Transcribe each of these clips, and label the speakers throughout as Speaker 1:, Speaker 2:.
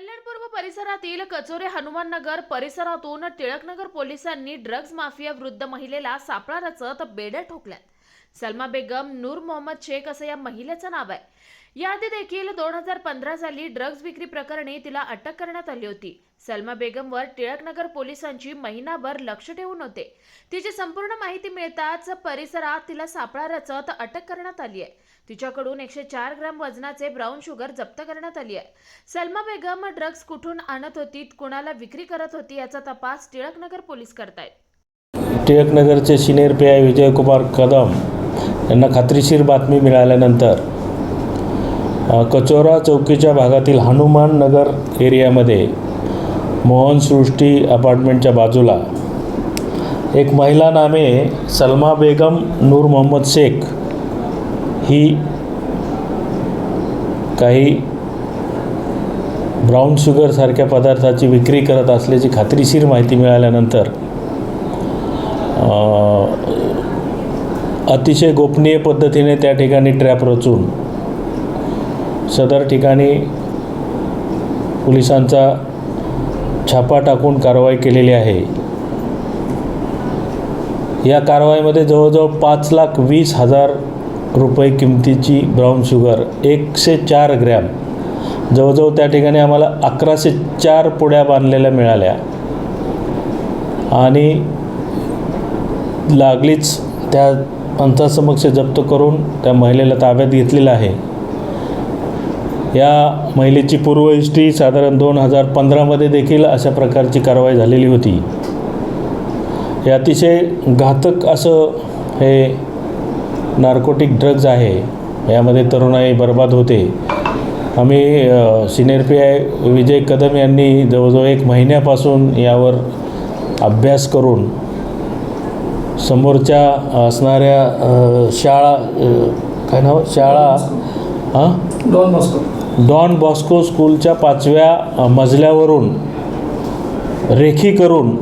Speaker 1: कल्याणपूर्व परिसरातील कचोरे हनुमान नगर परिसरातून टिळकनगर पोलिसांनी ड्रग्ज माफिया वृद्ध महिलेला सापळा रचत बेड्या ठोकल्यात. सलमा बेगम नूर मोहम्मद शेख असं या महिलेचं नाव आहे. याआधी देखील दोन हजार पंधरा साली ड्रग्ज विक्री प्रकरणी तिला अटक करण्यात आली होती. सलमा बेगमवर टिळकनगर पोलिसांची महिनाभर लक्ष ठेवून होते. तिची संपूर्ण माहिती मिळताच परिसरात तिला सापळा रचत अटक करण्यात आली आहे. तिच्याकडून एकशे चार ग्रॅम वजनाचे ब्राऊन शुगर जप्त करण्यात आली आहे. सलमा बेगम ड्रग्ज कुठून आणत होती कुणाला विक्री करत होती याचा तपास टिळकनगर पोलीस करतायत.
Speaker 2: टिळकनगरचे senior P I Vijaykumar Kadam यांना खात्रीशीर बातमी मिळाल्यानंतर कचोरा चौकीच्या भागातील हनुमान नगर एरियामध्ये मोहन सृष्टी अपार्टमेंटच्या बाजूला एक महिला नामे सलमा बेगम नूर मोहम्मद शेख ही काही ब्राऊन शुगरसारख्या पदार्थाची विक्री करत असल्याची खात्रीशीर माहिती मिळाल्यानंतर अतिशय गोपनीय पद्धतीने त्या ठिकाणी ट्रॅप रचून सदर ठिकाणी पोलिसांचा छापा टाकून कारवाई केलेली आहे. या कारवाईमध्ये जवळजवळ पाच लाख वीस हजार रुपये किमतीची ब्राऊन शुगर एकशे चार ग्रॅम जवळजवळ त्या ठिकाणी आम्हाला अकराशे चार पुड्या बांधलेल्या मिळाल्या. आणि लागलीच त्या पंचासमक्ष जप्त करून त्या महिलेला ताब्यात घेतलेलं आहे. या महिलेची पूर्व हिस्ट्री साधारण दोन हजार पंधरामध्ये देखील अशा प्रकारची कारवाई झालेली होती. हे अतिशय घातक असं हे नार्कोटिक ड्रग्ज आहे. यामध्ये तरुणाई बर्बाद होते. आम्ही senior P I Vijay Kadam यांनी जवळजवळ एक महिन्यापासून यावर अभ्यास करून समोरच्या असणाऱ्या शाळा काय नाव? शाळा हां?
Speaker 3: डॉन मॉस्को
Speaker 2: डॉन बॉस्को स्कूलच्या पाचव्या मजल्यावरून रेखी करून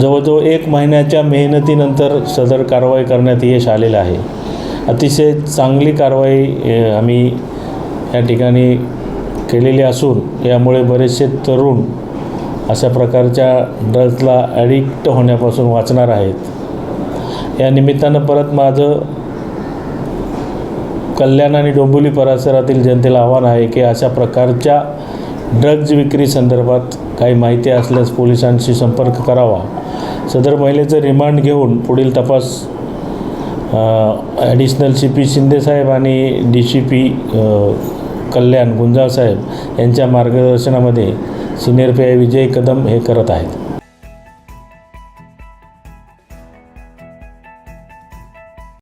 Speaker 2: जवळजवळ एक महिन्याच्या मेहनतीनंतर सदर कारवाई करण्यात यश आलेलं आहे. अतिशय चांगली कारवाई आम्ही या ठिकाणी केलेली असून यामुळे बरेचसे तरुण अशा प्रकारच्या ड्रग्जला ॲडिक्ट होण्यापासून वाचणार आहेत. या निमित्तानं परत माझं कल्याण आणि डोंबिवली परिसरातील जनतेला आव्हान आहे की अशा प्रकारच्या ड्रग्ज विक्री संदर्भात काही माहिती असल्यास पोलिसांशी संपर्क करावा. सदर महिलेचं रिमांड घेऊन पुढील तपास ॲडिशनल सी पी शिंदेसाहेब आणि डी सी पी कल्याण गुंजाळसाहेब यांच्या मार्गदर्शनामध्ये senior P I Vijay Kadam हे करत आहेत.